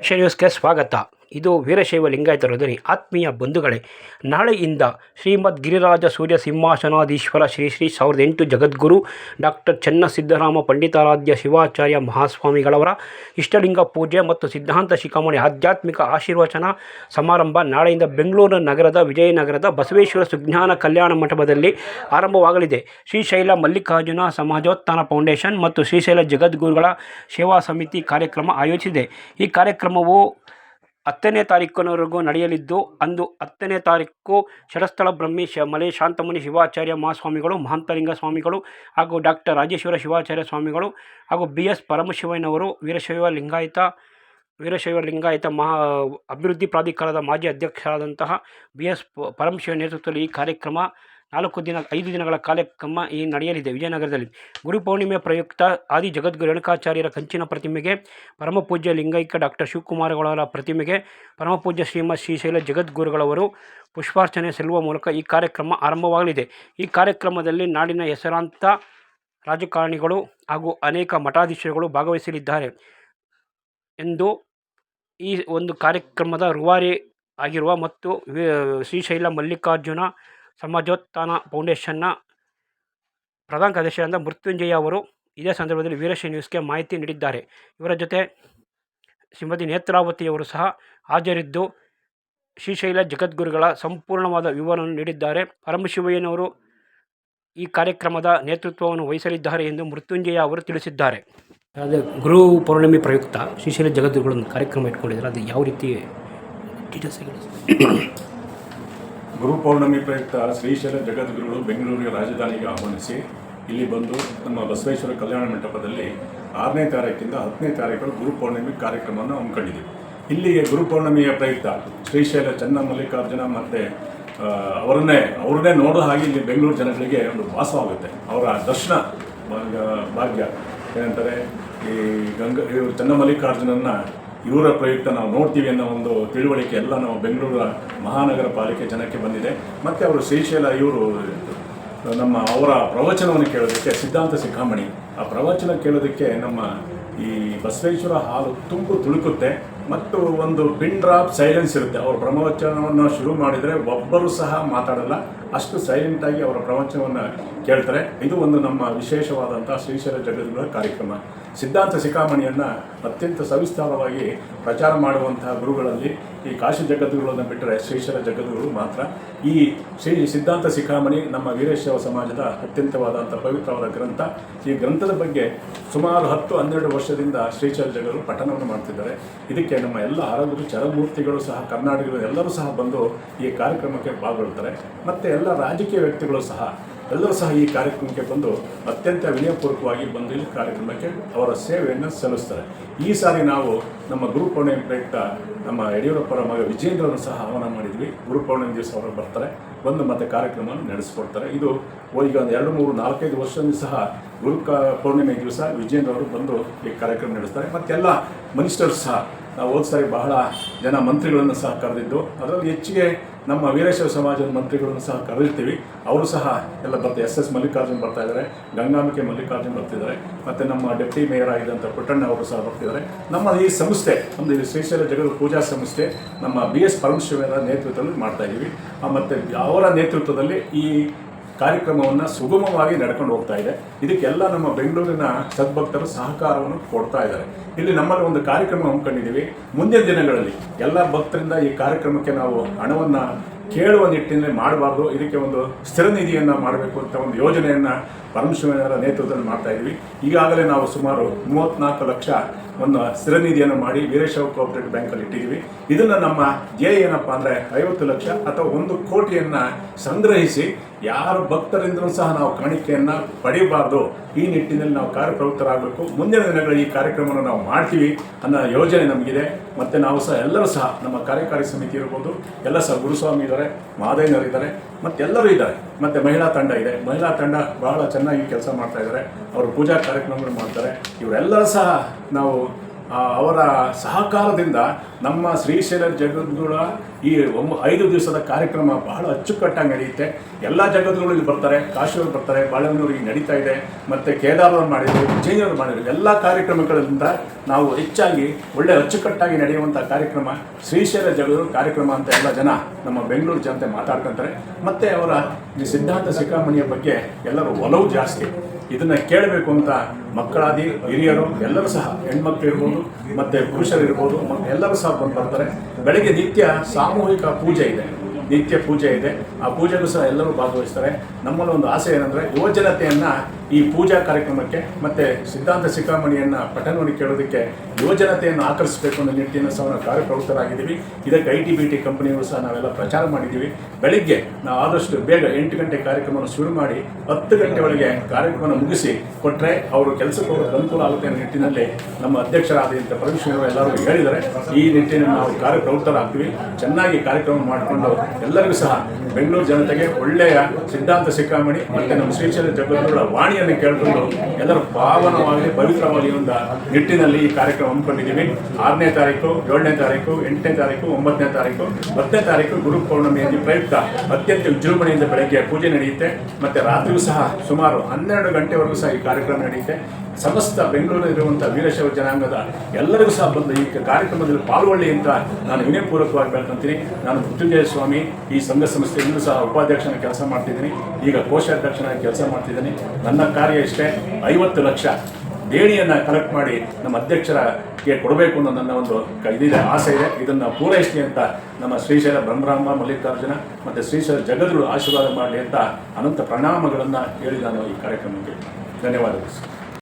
Asia ನ್ಯೂಸ್ಗೆ ಸ್ವಾಗತ ಇದು ವೀರಶೈವ ಲಿಂಗಾಯತ ಧ್ವನಿ ಆತ್ಮೀಯ ಬಂಧುಗಳೇ. ನಾಳೆಯಿಂದ ಶ್ರೀಮದ್ ಗಿರಿರಾಜ ಸೂರ್ಯ ಸಿಂಹಾಸನಾಧೀಶ್ವರ ಶ್ರೀ ಶ್ರೀ ಸಾವಿರದ ಎಂಟು ಜಗದ್ಗುರು ಡಾಕ್ಟರ್ ಚನ್ನ ಸಿದ್ದರಾಮ ಪಂಡಿತಾರಾಧ್ಯ ಶಿವಾಚಾರ್ಯ ಮಹಾಸ್ವಾಮಿಗಳವರ ಇಷ್ಟಲಿಂಗ ಪೂಜೆ ಮತ್ತು ಸಿದ್ಧಾಂತ ಶಿಖಾಮಣಿ ಆಧ್ಯಾತ್ಮಿಕ ಆಶೀರ್ವಚನ ಸಮಾರಂಭ ನಾಳೆಯಿಂದ ಬೆಂಗಳೂರು ನಗರದ ವಿಜಯನಗರದ ಬಸವೇಶ್ವರ ಸುಜ್ಞಾನ ಕಲ್ಯಾಣ ಮಂಟಪದಲ್ಲಿ ಆರಂಭವಾಗಲಿದೆ. ಶ್ರೀಶೈಲ ಮಲ್ಲಿಕಾರ್ಜುನ ಸಮಾಜೋತ್ಥಾನ ಫೌಂಡೇಶನ್ ಮತ್ತು ಶ್ರೀಶೈಲ ಜಗದ್ಗುರುಗಳ ಸೇವಾ ಸಮಿತಿ ಕಾರ್ಯಕ್ರಮ ಆಯೋಜಿಸಿದೆ. ಈ ಕಾರ್ಯಕ್ರಮವು ಹತ್ತನೇ ತಾರೀಕಿನವರೆಗೂ ನಡೆಯಲಿದ್ದು, ಅಂದು ಹತ್ತನೇ ತಾರೀಕು ಶರಸ್ಥಳ ಬ್ರಹ್ಮಿ ಶ, ಮಲೆ ಶಾಂತಮುನಿ ಶಿವಾಚಾರ್ಯ ಮಹಾಸ್ವಾಮಿಗಳು, ಮಹಾಂತಲಿಂಗ ಸ್ವಾಮಿಗಳು ಹಾಗೂ ಡಾಕ್ಟರ್ ರಾಜೇಶ್ವರ ಶಿವಾಚಾರ್ಯ ಸ್ವಾಮಿಗಳು ಹಾಗೂ ಬಿ ಎಸ್ ಪರಮಶಿವಯ್ಯನವರು ವೀರಶೈವ ಲಿಂಗಾಯತ ವೀರಶೈವ ಲಿಂಗಾಯತ ಮಹಾ ಅಭಿವೃದ್ಧಿ ಪ್ರಾಧಿಕಾರದ ಮಾಜಿ ಅಧ್ಯಕ್ಷರಾದಂತಹ ಬಿ ಎಸ್ ಪರಮಶಿವ ನೇತೃತ್ವದಲ್ಲಿ ಈ ಕಾರ್ಯಕ್ರಮ ನಾಲ್ಕು ದಿನ, ಐದು ದಿನಗಳ ಕಾರ್ಯಕ್ರಮ ಈ ನಡೆಯಲಿದೆ. ವಿಜಯನಗರದಲ್ಲಿ ಗುರುಪೌರ್ಣಿಮೆ ಪ್ರಯುಕ್ತ ಆದಿ ಜಗದ್ಗುರು ರೇಣುಕಾಚಾರ್ಯರ ಕಂಚಿನ ಪ್ರತಿಮೆಗೆ ಪರಮಪೂಜ್ಯ ಲಿಂಗೈಕ್ಯ ಡಾಕ್ಟರ್ ಶಿವಕುಮಾರಗಳವರ ಪ್ರತಿಮೆಗೆ ಪರಮಪೂಜ್ಯ ಶ್ರೀಮತ್ ಶ್ರೀಶೈಲ ಜಗದ್ಗುರುಗಳವರು ಪುಷ್ಪಾರ್ಚನೆ ಸಲ್ಲುವ ಮೂಲಕ ಈ ಕಾರ್ಯಕ್ರಮ ಆರಂಭವಾಗಲಿದೆ. ಈ ಕಾರ್ಯಕ್ರಮದಲ್ಲಿ ನಾಡಿನ ಹೆಸರಾಂತ ರಾಜಕಾರಣಿಗಳು ಹಾಗೂ ಅನೇಕ ಮಠಾಧೀಶರುಗಳು ಭಾಗವಹಿಸಲಿದ್ದಾರೆ ಎಂದು ಈ ಒಂದು ಕಾರ್ಯಕ್ರಮದ ರೂವಾರಿ ಆಗಿರುವ ಮತ್ತು ಶ್ರೀಶೈಲ ಮಲ್ಲಿಕಾರ್ಜುನ ಸಮಾಜೋತ್ಥಾನ ಫೌಂಡೇಶನ್ನ ಪ್ರಧಾನ ಕಾರ್ಯದರ್ಶಿಯಾದ ಮೃತ್ಯುಂಜಯ ಅವರು ಇದೇ ಸಂದರ್ಭದಲ್ಲಿ ವೀರಶ್ರೀ ನ್ಯೂಸ್ಗೆ ಮಾಹಿತಿ ನೀಡಿದ್ದಾರೆ. ಇವರ ಜೊತೆ ಶ್ರೀಮತಿ ನೇತ್ರಾವತಿಯವರು ಸಹ ಹಾಜರಿದ್ದು ಶ್ರೀಶೈಲ ಜಗದ್ಗುರುಗಳ ಸಂಪೂರ್ಣವಾದ ವಿವರವನ್ನು ನೀಡಿದ್ದಾರೆ. ಪರಮಶಿವಯ್ಯನವರು ಈ ಕಾರ್ಯಕ್ರಮದ ನೇತೃತ್ವವನ್ನು ವಹಿಸಲಿದ್ದಾರೆ ಎಂದು ಮೃತ್ಯುಂಜಯ ಅವರು ತಿಳಿಸಿದ್ದಾರೆ. ಅದೇ ಗುರು ಪೌರ್ಣಿಮೆ ಪ್ರಯುಕ್ತ ಶ್ರೀಶೈಲ ಜಗದ್ಗುರುಗಳನ್ನು ಕಾರ್ಯಕ್ರಮ ಇಟ್ಕೊಂಡಿದ್ದಾರೆ. ಅದು ಯಾವ ರೀತಿ ಡೀಟೇಲ್ಸ್ ಹೇಳಿ ಗುರು ಪೌರ್ಣಮಿ ಪ್ರಯುಕ್ತ ಶ್ರೀಶೈಲ ಜಗದ್ಗುರುಗಳು ಬೆಂಗಳೂರಿಗೆ ರಾಜಧಾನಿಗೆ ಆಹ್ವಾನಿಸಿ ಇಲ್ಲಿ ಬಂದು ನಮ್ಮ ಬಸವೇಶ್ವರ ಕಲ್ಯಾಣ ಮಂಟಪದಲ್ಲಿ ಆರನೇ ತಾರೀಕಿಂದ ಹತ್ತನೇ ತಾರೀಕು ಗುರು ಪೌರ್ಣಿಮೆ ಕಾರ್ಯಕ್ರಮವನ್ನು ಹಮ್ಮಿಕೊಂಡಿದ್ದೀವಿ ಇಲ್ಲಿಗೆ ಗುರುಪೌರ್ಣಮಿಯ ಪ್ರಯುಕ್ತ ಶ್ರೀಶೈಲ ಚನ್ನ ಮಲ್ಲಿಕಾರ್ಜುನ ಮತ್ತು ಅವರನ್ನೇ, ಅವ್ರನ್ನೇ ನೋಡೋ ಹಾಗೆ ಇಲ್ಲಿ ಬೆಂಗಳೂರು ಜನಗಳಿಗೆ ಒಂದು ವಾಸವಾಗುತ್ತೆ. ಅವರ ದರ್ಶನ ಭಾಗ್ಯ ಏನಂತಾರೆ, ಈ ಗಂಗ ಇವರು ಚನ್ನಮಲ್ಲಿಕಾರ್ಜುನನ್ನ ಇವರ ಪ್ರಯುಕ್ತ ನಾವು ನೋಡ್ತೀವಿ ಅನ್ನೋ ಒಂದು ತಿಳುವಳಿಕೆ ಎಲ್ಲ ನಾವು ಬೆಂಗಳೂರು ಮಹಾನಗರ ಪಾಲಿಕೆ ಜನಕ್ಕೆ ಬಂದಿದೆ. ಮತ್ತು ಅವರು ಶ್ರೀಶೈಲ ಇವರು, ನಮ್ಮ ಅವರ ಪ್ರವಚನವನ್ನು ಕೇಳೋದಕ್ಕೆ ಸಿದ್ಧಾಂತ ಸಿಖಾಮಣಿ ಆ ಪ್ರವಚನ ಕೇಳೋದಕ್ಕೆ ನಮ್ಮ ಈ ಬಸವೇಶ್ವರ ಹಾಲು ತುಂಬ ತುಳುಕುತ್ತೆ. ಮತ್ತು ಒಂದು ಪಿನ್ ಡ್ರಾಪ್ ಸೈಲೆನ್ಸ್ ಇರುತ್ತೆ. ಅವರ ಪ್ರವಚನವನ್ನು ಶುರು ಮಾಡಿದರೆ ಒಬ್ಬರು ಸಹ ಮಾತಾಡಲ್ಲ. ಅಷ್ಟು ಸೈಲೆಂಟಾಗಿ ಅವರ ಪ್ರವಚನವನ್ನು ಕೇಳ್ತಾರೆ. ಇದು ಒಂದು ನಮ್ಮ ವಿಶೇಷವಾದಂಥ ಶ್ರೀಶೈಲ ಜಗದ್ಗುರುಗಳ ಕಾರ್ಯಕ್ರಮ. ಸಿದ್ಧಾಂತ ಶಿಖಾಮಣಿಯನ್ನು ಅತ್ಯಂತ ಸವಿಸ್ತಾರವಾಗಿ ಪ್ರಚಾರ ಮಾಡುವಂತಹ ಗುರುಗಳಲ್ಲಿ ಈ ಕಾಶಿ ಜಗದ್ಗುರುಗಳನ್ನು ಬಿಟ್ಟರೆ ಶ್ರೀಶೈಲ ಜಗದ್ಗುರು ಮಾತ್ರ. ಈ ಶ್ರೀ ಸಿದ್ಧಾಂತ ಶಿಖಾಮಣಿ ನಮ್ಮ ವೀರಶೈವ ಸಮಾಜದ ಅತ್ಯಂತವಾದಂಥ ಪವಿತ್ರವಾದ ಗ್ರಂಥ. ಈ ಗ್ರಂಥದ ಬಗ್ಗೆ ಸುಮಾರು ಹತ್ತು ಹನ್ನೆರಡು ವರ್ಷದಿಂದ ಶ್ರೀಶೈಲ ಜಗದ್ಗುರು ಪಠಣವನ್ನು ಮಾಡ್ತಿದ್ದಾರೆ. ಇದಕ್ಕೆ ನಮ್ಮ ಎಲ್ಲ ಆರೋಗ್ಯರು ಚರಮೂರ್ತಿಗಳು ಸಹ, ಕರ್ನಾಟಕದ ಎಲ್ಲರೂ ಸಹ ಬಂದು ಈ ಕಾರ್ಯಕ್ರಮಕ್ಕೆ ಪಾಲ್ಗೊಳ್ತಾರೆ ಮತ್ತು ಎಲ್ಲ ರಾಜಕೀಯ ವ್ಯಕ್ತಿಗಳು ಸಹ, ಎಲ್ಲರೂ ಸಹ ಈ ಕಾರ್ಯಕ್ರಮಕ್ಕೆ ಬಂದು ಅತ್ಯಂತ ವಿನಯಪೂರ್ವಕವಾಗಿ ಬಂದು ಈ ಕಾರ್ಯಕ್ರಮಕ್ಕೆ ಅವರ ಸೇವೆಯನ್ನು ಸಲ್ಲಿಸ್ತಾರೆ. ಈ ಸಾರಿ ನಾವು ನಮ್ಮ ಗುರು ಪೌರ್ಣಿಮೆ ಪ್ರಯುಕ್ತ ನಮ್ಮ ಯಡಿಯೂರಪ್ಪರ ಮಗ ವಿಜೇಂದ್ರನ ಸಹ ಆಹ್ವಾನ ಮಾಡಿದ್ವಿ. ಗುರು ಪೌರ್ಣಿಮೆ ದಿವಸ ಅವರು ಬರ್ತಾರೆ, ಬಂದು ಮತ್ತೆ ಕಾರ್ಯಕ್ರಮವನ್ನು ನಡೆಸ್ಕೊಡ್ತಾರೆ. ಇದು ಈಗ ಒಂದು ಎರಡು, ಮೂರು, ನಾಲ್ಕೈದು ವರ್ಷದಿಂದ ಸಹ ಗುರು ಪೌರ್ಣಿಮೆ ದಿವಸ ವಿಜೇಂದ್ರ ಅವರು ಬಂದು ಈ ಕಾರ್ಯಕ್ರಮ ನಡೆಸ್ತಾರೆ. ಮತ್ತೆಲ್ಲ ಮಿನಿಸ್ಟರ್ಸ್ ಸಹ ನಾವು ಹೋದ ಬಹಳ ಜನ ಮಂತ್ರಿಗಳನ್ನು ಸಹ ಕರೆದಿದ್ದು, ಅದರಲ್ಲಿ ಹೆಚ್ಚಿಗೆ ನಮ್ಮ ವೀರೇಶ್ವರ ಸಮಾಜದ ಮಂತ್ರಿಗಳನ್ನು ಸಹ ಕರೆದಿರ್ತೀವಿ. ಅವರು ಸಹ ಎಲ್ಲ ಬರ್ತಾರೆ ಎಸ್ ಎಸ್ ಮಲ್ಲಿಕಾರ್ಜುನ್ ಬರ್ತಾ ಇದ್ದಾರೆ, ಗಂಗಾಂಬಿಕೆ ಮಲ್ಲಿಕಾರ್ಜುನ್ ಬರ್ತಿದ್ದಾರೆ ಮತ್ತು ನಮ್ಮ ಡೆಪ್ಟಿ ಮೇಯರ್ ಆಗಿದ್ದಂಥ ಪುಟ್ಟಣ್ಣ ಅವರು ಸಹ ಬರ್ತಿದ್ದಾರೆ ನಮ್ಮ ಈ ಸಂಸ್ಥೆ ಒಂದು ಶ್ರೀಶೈಲ ಜಗದ ಪೂಜಾ ಸಂಸ್ಥೆ, ನಮ್ಮ ಬಿ ಎಸ್ ಪರಮಶಿವರ ನೇತೃತ್ವದಲ್ಲಿ ಮಾಡ್ತಾ ಇದ್ದೀವಿ. ಮತ್ತು ಅವರ ನೇತೃತ್ವದಲ್ಲಿ ಈ ಕಾರ್ಯಕ್ರಮವನ್ನು ಸುಗಮವಾಗಿ ನಡ್ಕೊಂಡು ಹೋಗ್ತಾ ಇದೆ. ಇದಕ್ಕೆಲ್ಲ ನಮ್ಮ ಬೆಂಗಳೂರಿನ ಸದ್ಭಕ್ತರು ಸಹಕಾರವನ್ನು ಕೊಡ್ತಾ ಇದ್ದಾರೆ. ಇಲ್ಲಿ ನಮ್ಮಲ್ಲಿ ಒಂದು ಕಾರ್ಯಕ್ರಮ ಹಮ್ಮಿಕೊಂಡಿದ್ದೀವಿ. ಮುಂದಿನ ದಿನಗಳಲ್ಲಿ ಎಲ್ಲ ಭಕ್ತರಿಂದ ಈ ಕಾರ್ಯಕ್ರಮಕ್ಕೆ ನಾವು ಹಣವನ್ನು ಕೇಳುವ ನಿಟ್ಟಿನಲ್ಲಿ ಮಾಡಬಾರ್ದು. ಇದಕ್ಕೆ ಒಂದು ಸ್ಥಿರ ನಿಧಿಯನ್ನು ಮಾಡಬೇಕು ಅಂತ ಒಂದು ಯೋಜನೆಯನ್ನು ಪರಮಶಿವನವರ ನೇತೃತ್ವದಲ್ಲಿ ಮಾಡ್ತಾ ಇದ್ವಿ. ಈಗಾಗಲೇ ನಾವು ಸುಮಾರು ಮೂವತ್ತ್ನಾಲ್ಕು ಲಕ್ಷ ಒಂದು ಸ್ಥಿರ ನಿಧಿಯನ್ನು ಮಾಡಿ ವೀರಶೈವ ಕೋಆಪರೇಟಿವ್ ಬ್ಯಾಂಕಲ್ಲಿ ಇಟ್ಟಿದ್ದೀವಿ. ಇದನ್ನು ನಮ್ಮ ಧ್ಯೇಯ ಏನಪ್ಪ ಅಂದರೆ ಐವತ್ತು ಲಕ್ಷ ಅಥವಾ ಒಂದು ಕೋಟಿಯನ್ನು ಸಂಗ್ರಹಿಸಿ ಯಾರು ಭಕ್ತರಿಂದಲೂ ಸಹ ನಾವು ಕಾಣಿಕೆಯನ್ನು ಪಡೆಯಬಾರ್ದು ಈ ನಿಟ್ಟಿನಲ್ಲಿ ನಾವು ಕಾರ್ಯಪ್ರವೃತ್ತರಾಗಬೇಕು. ಮುಂದಿನ ದಿನಗಳಲ್ಲಿ ಈ ಕಾರ್ಯಕ್ರಮವನ್ನು ನಾವು ಮಾಡ್ತೀವಿ ಅನ್ನೋ ಯೋಜನೆ ನಮಗಿದೆ. ಮತ್ತು ನಾವು ಸಹ ಎಲ್ಲರೂ ಸಹ ನಮ್ಮ ಕಾರ್ಯಕಾರಿ ಸಮಿತಿ ಇರ್ಬೋದು. ಎಲ್ಲ ಸಹ ಗುರುಸ್ವಾಮಿ ಇದ್ದಾರೆ ಮಾದಯ್ಯನವರು ಇದ್ದಾರೆ ಮತ್ತೆಲ್ಲರೂ ಇದ್ದಾರೆ. ಮತ್ತು ಮಹಿಳಾ ತಂಡ ಇದೆ. ಮಹಿಳಾ ತಂಡ ಬಹಳ ಚೆನ್ನಾಗಿ ಕೆಲಸ ಮಾಡ್ತಾ ಇದ್ದಾರೆ. ಅವರು ಪೂಜಾ ಕಾರ್ಯಕ್ರಮಗಳು ಮಾಡ್ತಾರೆ. ಇವರೆಲ್ಲರೂ ಸಹ ನಾವು ಅವರ ಸಹಕಾರದಿಂದ ನಮ್ಮ ಶ್ರೀಶೈಲ ಜಗದ್ಗುಳ ಈ ಒಂಬ ಐದು ದಿವಸದ ಕಾರ್ಯಕ್ರಮ ಬಹಳ ಅಚ್ಚುಕಟ್ಟಾಗಿ ನಡೆಯುತ್ತೆ. ಎಲ್ಲ ಜಗತ್ತುಗಳು ಇಲ್ಲಿ ಬರ್ತಾರೆ. ಕಾಶಿಯವರು ಬರ್ತಾರೆ. ಬಾಳೆಹೊನ್ನೂರು ಈಗ ನಡೀತಾ ಇದೆ. ಮತ್ತು ಕೇದಾರವ್ರು ಮಾಡಿದ್ರು ಉಜ್ಜಯಿನಿಯವರು ಮಾಡಿದ್ರು. ಎಲ್ಲ ಕಾರ್ಯಕ್ರಮಗಳಿಂದ ನಾವು ಹೆಚ್ಚಾಗಿ ಒಳ್ಳೆ ಅಚ್ಚುಕಟ್ಟಾಗಿ ನಡೆಯುವಂಥ ಕಾರ್ಯಕ್ರಮ, ಶ್ರೀಶೈಲ ಜಗದ್ಗುರು ಕಾರ್ಯಕ್ರಮ ಅಂತ ಎಲ್ಲ ಜನ ನಮ್ಮ ಬೆಂಗಳೂರು ಜನತೆ ಮಾತಾಡ್ಕೊಂತಾರೆ. ಮತ್ತು ಅವರ ಈ ಸಿದ್ಧಾಂತ ಸಿಕ್ಕಾಮಣಿಯ ಬಗ್ಗೆ ಎಲ್ಲರೂ ಒಲವು ಜಾಸ್ತಿ. ಇದನ್ನು ಕೇಳಬೇಕು ಅಂತ ಮಕ್ಕಳಾದಿ ಹಿರಿಯರು, ಎಲ್ಲರೂ ಸಹ ಹೆಣ್ಮಕ್ಳು ಇರ್ಬೋದು, ಮತ್ತು ಪುರುಷರು ಇರ್ಬೋದು ಎಲ್ಲರೂ ಸಹ ಬಂದು ಬರ್ತಾರೆ. ಬೆಳಗ್ಗೆ ನಿತ್ಯ ಸಾಮೂಹಿಕ ಪೂಜೆ ಇದೆ, ನಿತ್ಯ ಪೂಜೆ ಇದೆ. ಆ ಪೂಜೆಗೂ ಸಹ ಎಲ್ಲರೂ ಭಾಗವಹಿಸ್ತಾರೆ. ನಮ್ಮಲ್ಲಿ ಒಂದು ಆಸೆ ಏನಂದರೆ ಯುವಜನತೆಯನ್ನು ಈ ಪೂಜಾ ಕಾರ್ಯಕ್ರಮಕ್ಕೆ ಮತ್ತು ಸಿದ್ಧಾಂತ ಶಿಖಾಮಣಿಯನ್ನು ಪಠಣವನ್ನು ಕೇಳೋದಕ್ಕೆ ಯುವಜನತೆಯನ್ನು ಆಕರ್ಷಿಸಬೇಕು ಅನ್ನೋ ನಿಟ್ಟಿನ ಸಹ ನಾವು ಕಾರ್ಯಪ್ರವೃತ್ತರಾಗಿದ್ದೀವಿ. ಇದಕ್ಕೆ ಐ ಟಿ ಬಿ ಟಿ ಕಂಪನಿಯವರು ಸಹ ನಾವೆಲ್ಲ ಪ್ರಚಾರ ಮಾಡಿದ್ದೀವಿ. ಬೆಳಿಗ್ಗೆ ನಾವು ಆದಷ್ಟು ಬೇಗ ಎಂಟು ಗಂಟೆ ಕಾರ್ಯಕ್ರಮವನ್ನು ಶುರು ಮಾಡಿ ಹತ್ತು ಗಂಟೆ ಒಳಗೆ ಕಾರ್ಯಕ್ರಮವನ್ನು ಮುಗಿಸಿ ಕೊಟ್ಟರೆ ಅವರು ಕೆಲಸಕ್ಕೆ ಹೋಗೋದು ಅನುಕೂಲ ಆಗುತ್ತೆ ಅನ್ನೋ ನಿಟ್ಟಿನಲ್ಲಿ ನಮ್ಮ ಅಧ್ಯಕ್ಷರಾದಂಥ ಪರಮೇಶ್ವರ ಎಲ್ಲರೂ ಹೇಳಿದ್ದಾರೆ. ಈ ನಿಟ್ಟಿನಲ್ಲಿ ನಾವು ಕಾರ್ಯಪ್ರವೃತ್ತರಾಗ್ತೀವಿ. ಚೆನ್ನಾಗಿ ಕಾರ್ಯಕ್ರಮ ಮಾಡಿಕೊಂಡು ಎಲ್ಲರಿಗೂ ಸಹ ಬೆಂಗಳೂರು ಜನತೆಗೆ ಒಳ್ಳೆಯ ಸಿದ್ಧಾಂತ ಸಿಕ್ಕಾಮಣಿ ಮತ್ತು ನಮ್ಮ ಶ್ರೀಶೈಲ ಜಗದ್ಗುರುಗಳ ವಾಣಿಯನ್ನು ಕೇಳಿಕೊಂಡು ಎಲ್ಲರೂ ಪಾವನವಾಗಿ, ಪವಿತ್ರವಾಗಿ ಒಂದು ನಿಟ್ಟಿನಲ್ಲಿ ಈ ಕಾರ್ಯಕ್ರಮ ಹಮ್ಮಿಕೊಂಡಿದ್ದೀವಿ. ಆರನೇ ತಾರೀಕು, ಏಳನೇ ತಾರೀಕು, ಎಂಟನೇ ತಾರೀಕು, ಒಂಬತ್ತನೇ ತಾರೀಕು, ಹತ್ತನೇ ತಾರೀಕು ಗುರು ಪೌರ್ಣಮಿಯಲ್ಲಿ ಪ್ರಯುಕ್ತ ಅತ್ಯಂತ ವಿಜೃಂಭಣೆಯಿಂದ ಬೆಳಗ್ಗೆ ಪೂಜೆ ನಡೆಯುತ್ತೆ. ಮತ್ತು ರಾತ್ರಿಯೂ ಸಹ ಸುಮಾರು ಹನ್ನೆರಡು ಗಂಟೆವರೆಗೂ ಸಹ ಈ ಕಾರ್ಯಕ್ರಮ ನಡೆಯುತ್ತೆ. ಸಮಸ್ತ ಬೆಂಗಳೂರಿನಲ್ಲಿರುವಂಥ ವೀರಶೈವ ಜನಾಂಗದ ಎಲ್ಲರಿಗೂ ಸಹ ಬಂದು ಈ ಕಾರ್ಯಕ್ರಮದಲ್ಲಿ ಪಾಲ್ಗೊಳ್ಳಿ ಅಂತ ನಾನು ವಿನಯಪೂರ್ವಕವಾಗಿ ಬೆಳ್ಕೊಂತೀನಿ ನಾನು ಮೃತ್ಯುಂಜಯ ಸ್ವಾಮಿ ಈ ಸಂಘ ಸಂಸ್ಥೆಯಲ್ಲೂ ಸಹ ಉಪಾಧ್ಯಕ್ಷನ ಕೆಲಸ ಮಾಡ್ತಿದ್ದೀನಿ. ಈಗ ಕೋಶಾಧ್ಯಕ್ಷನಾಗಿ ಕೆಲಸ ಮಾಡ್ತಿದ್ದೀನಿ. ನನ್ನ ಕಾರ್ಯ ಇಷ್ಟೇ ಐವತ್ತು ಲಕ್ಷ ದೇಣಿಯನ್ನು ಕಲೆಕ್ಟ್ ಮಾಡಿ ನಮ್ಮ ಅಧ್ಯಕ್ಷರಿಗೆ ಕೊಡಬೇಕು ಅನ್ನೋ ನನ್ನ ಒಂದು ಇದಿದೆ, ಆಸೆ ಇದೆ. ಇದನ್ನು ಪೂರೈಸಲಿ ಅಂತ ನಮ್ಮ ಶ್ರೀಶೈಲ ಬ್ರಹ್ಮರಾಮ ಮಲ್ಲಿಕಾರ್ಜುನ ಮತ್ತು ಶ್ರೀಶೈಲ ಜಗದ್ರು ಆಶೀರ್ವಾದ ಮಾಡಲಿ ಅಂತ ಅನಂತ ಪ್ರಣಾಮಗಳನ್ನು ಹೇಳಿ ನಾನು ಈ ಕಾರ್ಯಕ್ರಮಕ್ಕೆ ಧನ್ಯವಾದಗಳು